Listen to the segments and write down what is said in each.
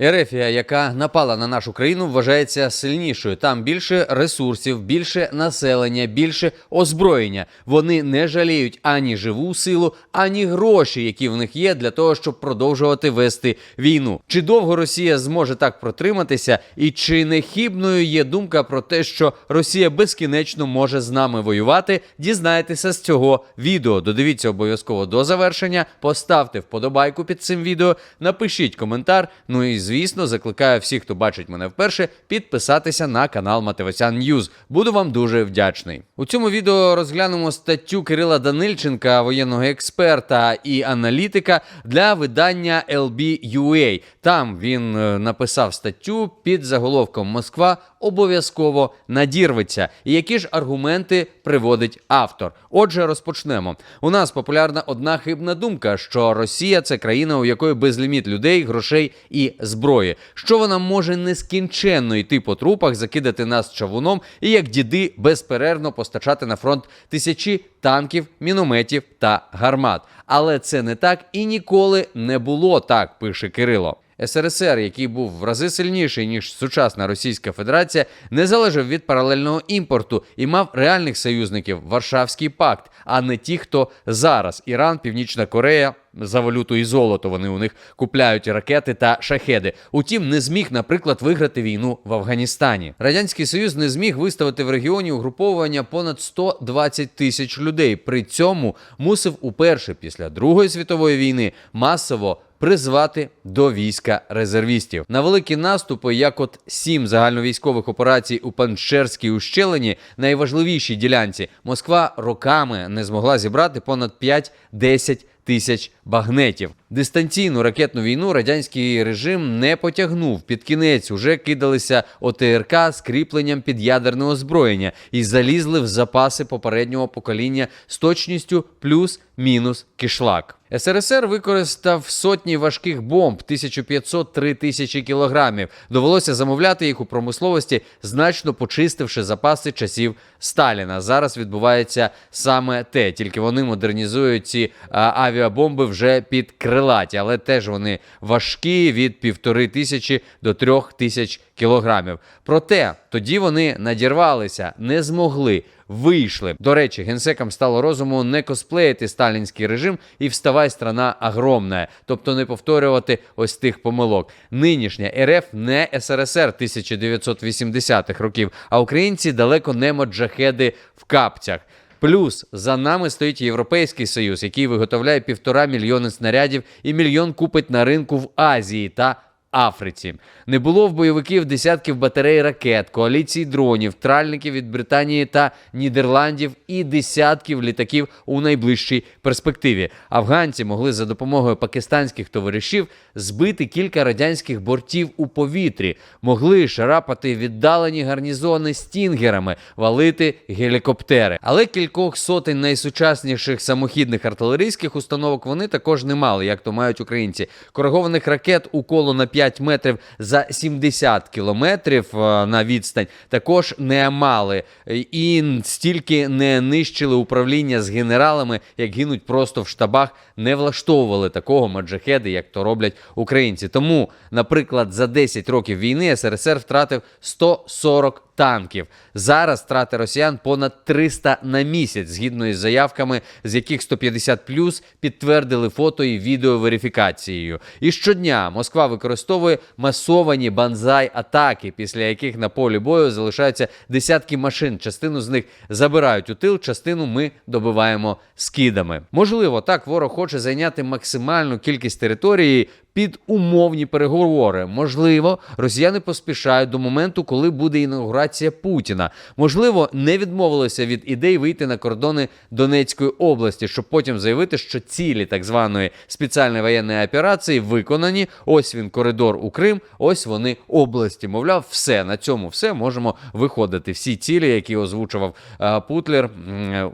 Ерефія, яка напала на нашу країну, вважається сильнішою. Там більше ресурсів, більше населення, більше озброєння. Вони не жаліють ані живу силу, ані гроші, які в них є для того, щоб продовжувати вести війну. Чи довго Росія зможе так протриматися, і чи не хібною є думка про те, що Росія безкінечно може з нами воювати? Дізнайтеся з цього відео. Додивіться обов'язково до завершення. Поставте вподобайку під цим відео, напишіть коментар. Ну і звісно, закликаю всіх, хто бачить мене вперше, підписатися на канал Матевосян Ньюз. Буду вам дуже вдячний. У цьому відео розглянемо статтю Кирила Данильченка, воєнного експерта і аналітика для видання LB.UA. Там він е, написав статтю під заголовком Москва обов'язково надірветься. І які ж аргументи приводить автор? Отже, розпочнемо. У нас популярна одна хибна думка, що Росія це країна, у якої безліміт людей, грошей і зброї. Що вона може нескінченно йти по трупах, закидати нас човуном і як діди безперервно постачати на фронт тисячі танків, мінометів та гармат. Але це не так і ніколи не було так, пише Кирило. СРСР, який був в рази сильніший ніж сучасна Російська Федерація, не залежав від паралельного імпорту і мав реальних союзників Варшавський пакт, а не ті, хто зараз Іран, Північна Корея. За валюту і золото вони у них купляють ракети та шахеди. Утім, не зміг, наприклад, виграти війну в Афганістані. Радянський Союз не зміг виставити в регіоні угруповування понад 120 тисяч людей. При цьому мусив уперше після Другої світової війни масово призвати до війська резервістів на великі наступи, як от сім загальновійськових операцій у Паншерській ущелині, найважливішій ділянці, Москва роками не змогла зібрати понад 5-10 тисяч багнетів. Дистанційну ракетну війну радянський режим не потягнув. Під кінець уже кидалися ОТРК з кріпленням під ядерне озброєння і залізли в запаси попереднього покоління з точністю плюс-мінус кишлак. СРСР використав сотні важких бомб 1500-3 тисячі кілограмів. Довелося замовляти їх у промисловості, значно почистивши запаси часів Сталіна. Зараз відбувається саме те, тільки вони модернізують ці а, авіабомби вже під крилаті, але теж вони важкі від півтори тисячі до трьох тисяч кілограмів. Проте тоді вони надірвалися, не змогли. Вийшли. До речі, генсекам стало розуму не косплеїти сталінський режим і вставай страна огромна, тобто не повторювати ось тих помилок. Нинішня РФ не СРСР 1980-х років, а українці далеко не моджахеди в капцях. Плюс за нами стоїть Європейський Союз, який виготовляє півтора мільйони снарядів і мільйон купить на ринку в Азії та Африці. Не було в бойовиків десятків батарей ракет, коаліцій дронів, тральників від Британії та Нідерландів і десятків літаків у найближчій перспективі. Афганці могли за допомогою пакистанських товаришів збити кілька радянських бортів у повітрі, могли шарапати віддалені гарнізони стінгерами, валити гелікоптери. Але кількох сотень найсучасніших самохідних артилерійських установок вони також не мали, як то мають українці. Коригованих ракет у коло на 5 метрів за 70 кілометрів е, на відстань також не мали і стільки не нищили управління з генералами, як гинуть просто в штабах, не влаштовували такого маджахеди, як то роблять українці. Тому, наприклад, за 10 років війни СРСР втратив 140 танків. Зараз втрати росіян понад 300 на місяць, згідно із заявками, з яких 150 плюс підтвердили фото і відеоверифікацією. І щодня Москва використовує масовані банзай-атаки, після яких на полі бою залишаються десятки машин. Частину з них забирають у тил, частину ми добиваємо скидами. Можливо, так ворог хоче зайняти максимальну кількість території. Під умовні переговори. Можливо, росіяни поспішають до моменту, коли буде інаугурація Путіна. Можливо, не відмовилися від ідей вийти на кордони Донецької області, щоб потім заявити, що цілі так званої спеціальної воєнної операції виконані. Ось він коридор у Крим, ось вони області. Мовляв, все на цьому все можемо виходити. Всі цілі, які озвучував е, Путлер,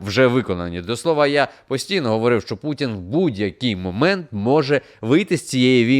вже виконані. До слова, я постійно говорив, що Путін в будь-який момент може вийти з цієї війни,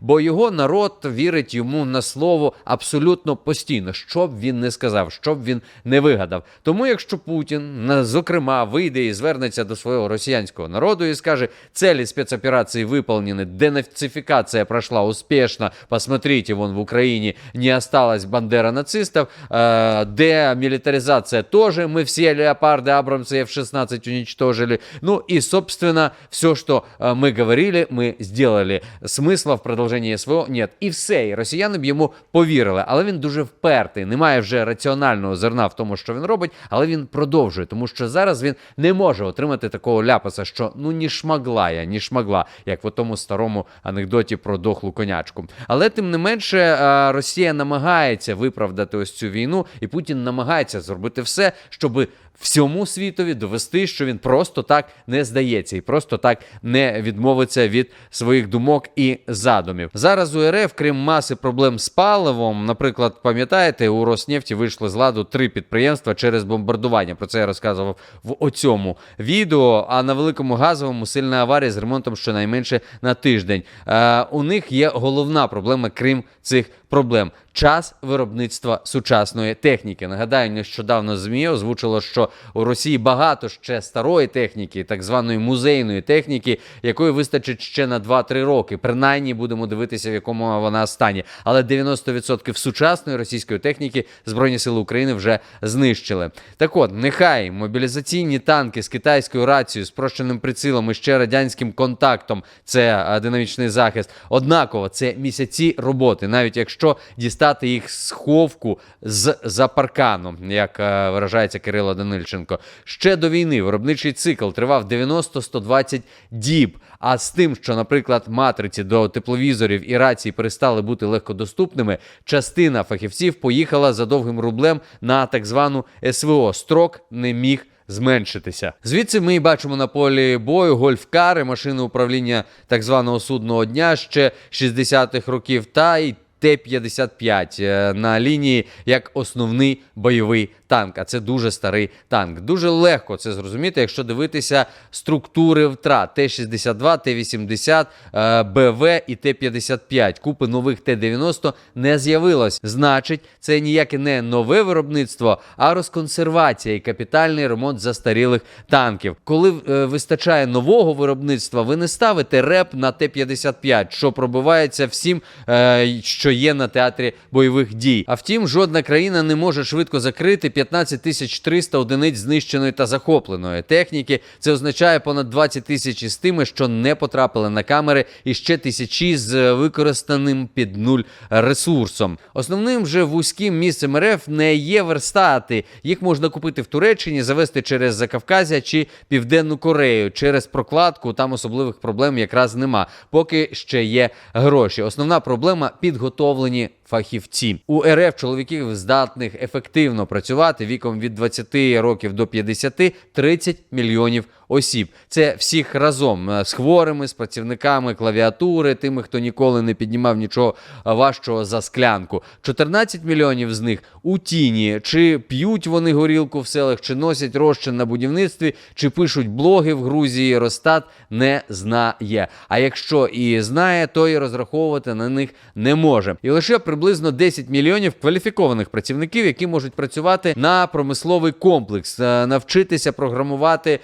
бо його народ вірить йому на слово абсолютно постійно, що б він не сказав, що б він не вигадав. Тому, якщо Путін, на- зокрема, вийде і звернеться до свого росіянського народу і скаже, цілі спецоперації виповнені, денацифікація пройшла успішно, посмотрите, вон в Україні не осталось бандера нацистов, э, демилитаризация тоже, мы все леопарды, Абрамсы и F-16 уничтожили. Ну и, собственно, все, что э, мы говорили, мы сделали. Смисла в продовженні СВО нет. І все, і росіяни б йому повірили. Але він дуже впертий, немає вже раціонального зерна в тому, що він робить, але він продовжує, тому що зараз він не може отримати такого ляпаса, що ну ні шмагла я, ні шмагла, як в тому старому анекдоті про дохлу конячку. Але тим не менше, е, Росія намагається виправдати ось цю війну, і Путін намагається зробити все, щоб всьому світові довести, що він просто так не здається і просто так не відмовиться від своїх думок і задумів. Зараз у РФ, крім маси проблем з паливом, наприклад, пам'ятаєте, у Роснефті вийшли з ладу три підприємства через бомбардування. Про це я розказував в оцьому відео. А на великому газовому сильна аварія з ремонтом щонайменше на тиждень. Е, у них є головна проблема, крім цих проблем. Час виробництва сучасної техніки. Нагадаю, нещодавно ЗМІ озвучило, що у Росії багато ще старої техніки, так званої музейної техніки, якої вистачить ще на 2-3 роки. Принаймні будемо дивитися, в якому вона стані. Але 90% сучасної російської техніки Збройні сили України вже знищили. Так от, нехай мобілізаційні танки з китайською рацією, спрощеним прицілом і ще радянським контактом це динамічний захист. Однаково це місяці роботи, навіть якщо дістати їх з ховку з за парканом, як е, виражається Кирило Данильченко. Ще до війни виробничий цикл тривав 90-120 діб. А з тим, що, наприклад, матриці до тепловізорів і рацій перестали бути легкодоступними, частина фахівців поїхала за довгим рублем на так звану СВО. Строк не міг зменшитися. Звідси ми і бачимо на полі бою гольфкари, машини управління так званого судного дня ще 60-х років та й Т-55 е, на лінії як основний бойовий танк. А це дуже старий танк. Дуже легко це зрозуміти, якщо дивитися структури втрат Т-62, Т-80, е, БВ і Т-55. Купи нових Т-90 не з'явилось. Значить, це ніяке не нове виробництво, а розконсервація і капітальний ремонт застарілих танків. Коли е, вистачає нового виробництва, ви не ставите реп на Т-55, що пробивається всім, е, що є на театрі бойових дій. А втім, жодна країна не може швидко закрити 15 тисяч 300 одиниць знищеної та захопленої техніки. Це означає понад 20 тисяч із тими, що не потрапили на камери, і ще тисячі з використаним під нуль ресурсом. Основним же вузьким місцем РФ не є верстати. Їх можна купити в Туреччині, завести через Закавказя чи Південну Корею. Через прокладку там особливих проблем якраз нема, поки ще є гроші. Основна проблема підготовлені фахівці. У РФ чоловіків здатних ефективно працювати віком від 20 років до 50 – 30 мільйонів осіб. Це всіх разом е, з хворими, з працівниками клавіатури, тими, хто ніколи не піднімав нічого важчого за склянку. 14 мільйонів з них у тіні. Чи п'ють вони горілку в селах, чи носять розчин на будівництві, чи пишуть блоги в Грузії. Росстат не знає. А якщо і знає, то і розраховувати на них не може. І лише приблизно 10 мільйонів кваліфікованих працівників, які можуть працювати на промисловий комплекс, е, навчитися програмувати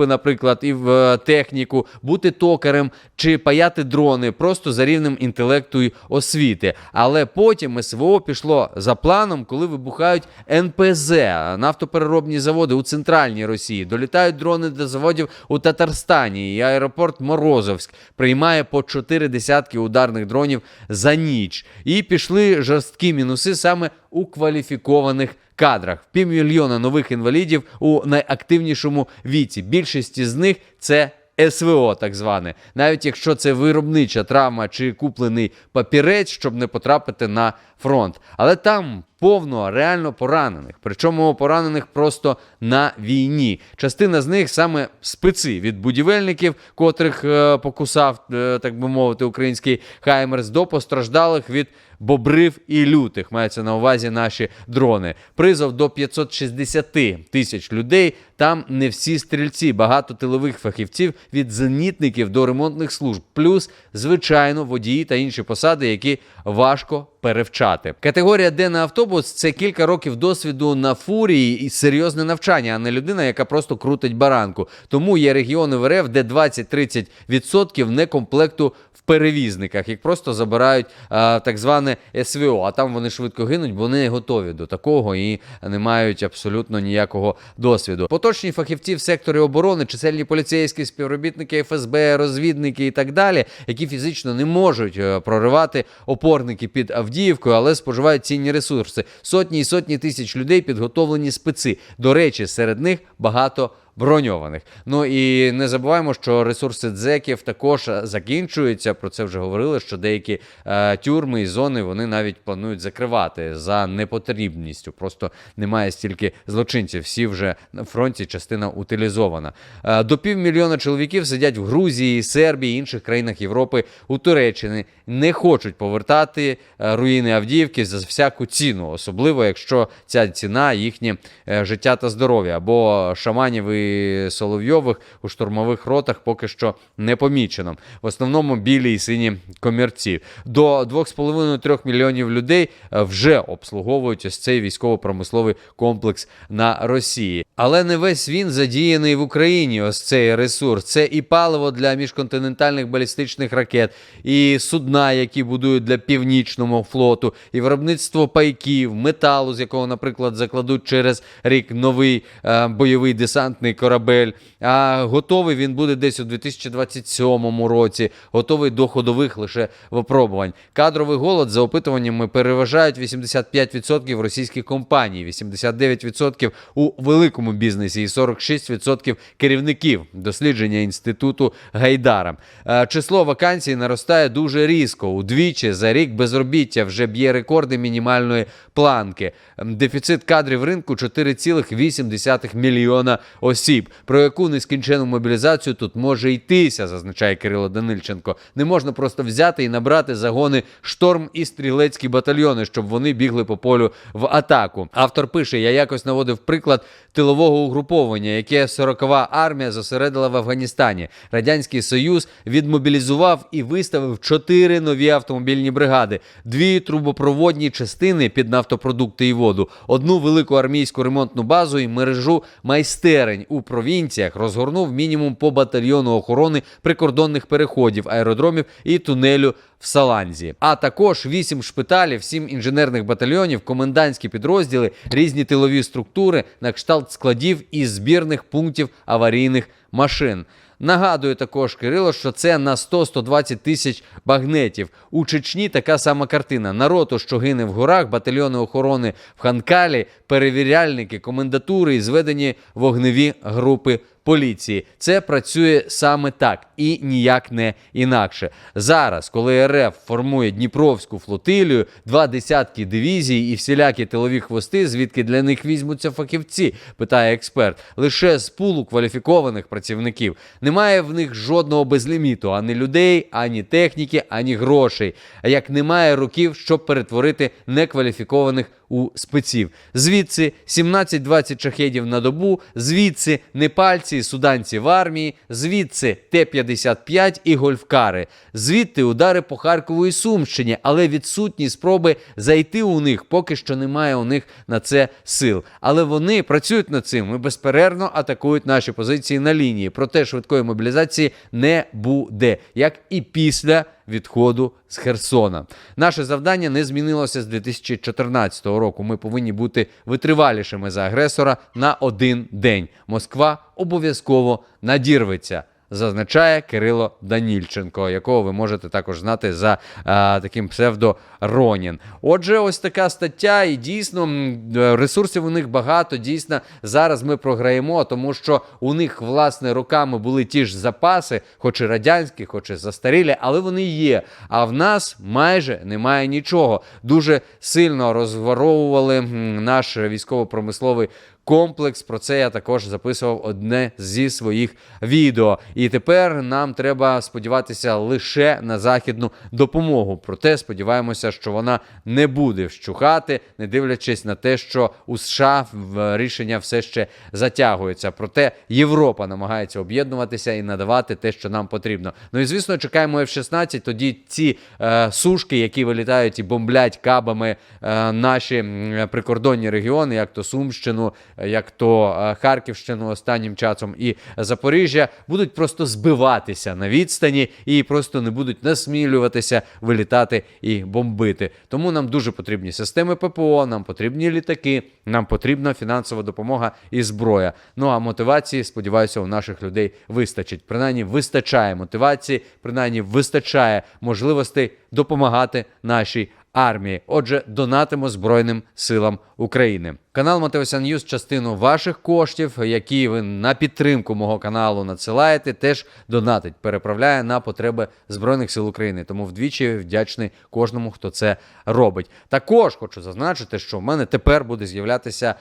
чіпи, наприклад, і в е, техніку, бути токарем чи паяти дрони просто за рівнем інтелекту і освіти. Але потім СВО пішло за планом, коли вибухають НПЗ, нафтопереробні заводи у центральній Росії. Долітають дрони до заводів у Татарстані. І аеропорт Морозовськ приймає по 4 десятки ударних дронів за ніч. І пішли жорсткі мінуси саме у кваліфікованих кадрах. Півмільйона нових інвалідів у найактивнішому віці. Більшість із них це. СВО, так зване, навіть якщо це виробнича травма чи куплений папірець, щоб не потрапити на фронт. Але там повно реально поранених. Причому поранених просто на війні. Частина з них саме специ від будівельників, котрих е, покусав, е, так би мовити, український Хаймерс, до постраждалих від бобрив і лютих. Мається на увазі наші дрони. Призов до 560 тисяч людей. Там не всі стрільці, багато тилових фахівців від зенітників до ремонтних служб, плюс, звичайно, водії та інші посади, які важко перевчати. Категорія Д на автобус це кілька років досвіду на фурії і серйозне навчання, а не людина, яка просто крутить баранку. Тому є регіони в РФ, де 20-30% некомплекту в перевізниках. Їх просто забирають а, так зване СВО, а там вони швидко гинуть, бо не готові до такого і не мають абсолютно ніякого досвіду. Поточні фахівці в секторі оборони, чисельні поліцейські співробітники ФСБ, розвідники і так далі, які фізично не можуть е, проривати опорники під Авдіївкою, але споживають цінні ресурси. Сотні і сотні тисяч людей підготовлені спеці. До речі, серед них багато. Броньованих. Ну і не забуваємо, що ресурси дзеків також е, закінчуються. Про це вже говорили. Що деякі е, тюрми і зони вони навіть планують закривати за непотрібністю. Просто немає стільки злочинців. Всі вже на фронті частина утилізована. Е, до півмільйона чоловіків сидять в Грузії, Сербії, інших країнах Європи, у Туреччині. Не хочуть повертати е, руїни Авдіївки за всяку ціну, особливо якщо ця ціна їхнє е, життя та здоров'я. Або шаманів і Соловйових у штурмових ротах поки що не помічено. В основному білі і сині комірці. До 2,5-3 мільйонів людей е, вже обслуговують ось цей військово-промисловий комплекс на Росії. Але не весь він задіяний в Україні. Ось цей ресурс. Це і паливо для міжконтинентальних балістичних ракет, і судна, які будують для північного флоту, і виробництво пайків, металу, з якого, наприклад, закладуть через рік новий е, бойовий десантний корабель. А готовий він буде десь у 2027 році, готовий до ходових лише випробувань. Кадровий голод за опитуваннями переважають 85% російських компаній, 89% у великому бізнесі і 46% керівників дослідження інституту Гайдара. Е, Число вакансій наростає дуже різко. Удвічі за рік безробіття вже б'є рекорди мінімальної планки. Дефіцит кадрів ринку 4,8 мільйона осіб. Про яку нескінчену мобілізацію тут може йтися, зазначає Кирило Данильченко. Не можна просто взяти і набрати загони шторм і стрілецькі батальйони, щоб вони бігли по полю в атаку. Автор пише: я якось наводив приклад тилового угруповання, яке 40-ва армія зосередила в Афганістані. Радянський Союз відмобілізував і виставив чотири нові автомобільні бригади, дві трубопроводні частини під нафтопродукти і воду, одну велику армійську ремонтну базу і мережу майстерень у провінціях. Розгорнув мінімум по батальйону охорони прикордонних переходів, аеродромів і тунелю в Саланзі. А також вісім шпиталів, сім інженерних батальйонів, комендантські підрозділи, різні тилові структури на кшталт складів і збірних пунктів аварійних машин. Нагадую також Кирило, що це на 100-120 тисяч багнетів. У Чечні така сама картина. Народу, що гине в горах, батальйони охорони в Ханкалі, перевіряльники, комендатури і зведені вогневі групи поліції. Це працює саме так і ніяк не інакше. Зараз, коли РФ формує Дніпровську флотилію, два десятки дивізій і всілякі тилові хвости, звідки для них візьмуться фахівці, питає експерт. Лише з пулу кваліфікованих працівників. Немає в них жодного безліміту, ані людей, ані техніки, ані грошей. А як немає років, щоб перетворити некваліфікованих у спеців. Звідси 17-20 шахедів на добу, звідси непальці, і суданці в армії, звідси Т-55 і гольфкари, звідти удари по Харкову і Сумщині, але відсутні спроби зайти у них, поки що немає у них на це сил. Але вони працюють над цим і безперервно атакують наші позиції на лінії. Проте швидкої мобілізації не буде, як і після відходу з Херсона. Наше завдання не змінилося з 2014 року. Ми повинні бути витривалішими за агресора на один день. Москва обов'язково надірветься. Зазначає Кирило Данільченко, якого ви можете також знати за а, таким псевдо Ронін. Отже, ось така стаття, і дійсно е, ресурсів у них багато. Дійсно, зараз ми програємо, тому що у них власне роками були ті ж запаси, хоч і радянські, хоч і застарілі, але вони є. А в нас майже немає нічого. Дуже сильно розворовували наш військово-промисловий комплекс. Про це я також записував одне зі своїх відео. І тепер нам треба сподіватися лише на західну допомогу. Проте сподіваємося, що вона не буде вщухати, не дивлячись на те, що у США в- рішення все ще затягується. Проте Європа намагається об'єднуватися і надавати те, що нам потрібно. Ну і звісно, чекаємо F-16, Тоді ці е, сушки, які вилітають і бомблять кабами е, наші прикордонні регіони, як то Сумщину, е, як то е, Харківщину останнім часом і Запоріжжя, будуть просто збиватися на відстані і просто не будуть насмілюватися вилітати і бомбити. Тому нам дуже потрібні системи ППО, нам потрібні літаки, нам потрібна фінансова допомога і зброя. Ну а мотивації, сподіваюся, у наших людей вистачить. Принаймні вистачає мотивації, принаймні вистачає можливостей допомагати нашій армії. Отже, донатимо Збройним силам України. Канал Матеося Ньюз частину ваших коштів, які ви на підтримку мого каналу надсилаєте, теж донатить, переправляє на потреби Збройних сил України. Тому вдвічі вдячний кожному, хто це робить. Також хочу зазначити, що в мене тепер буде з'являтися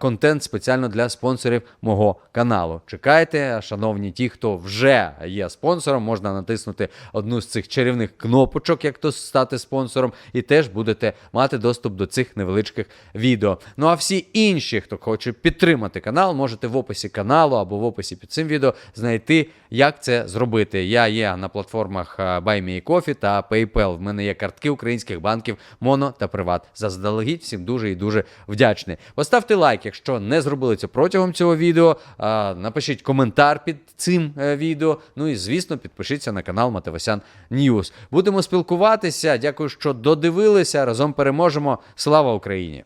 контент спеціально для спонсорів мого каналу. Чекайте, шановні ті, хто вже є спонсором, можна натиснути одну з цих чарівних кнопочок, як то стати спонсором, і теж будете мати доступ до цих невеличких відео. Ну а всі інші, хто хоче підтримати канал, можете в описі каналу або в описі під цим відео знайти, як це зробити. Я є на платформах е, BuyMeCoffee та PayPal. В мене є картки українських банків Моно та Приват. Заздалегідь всім дуже і дуже вдячний. Поставте лайк, якщо не зробили це протягом цього відео. Напишіть коментар під цим е, відео. Ну і звісно, підпишіться на канал Матевосян Ньюс. Будемо спілкуватися. Дякую, що додивилися. Разом переможемо. Слава Україні!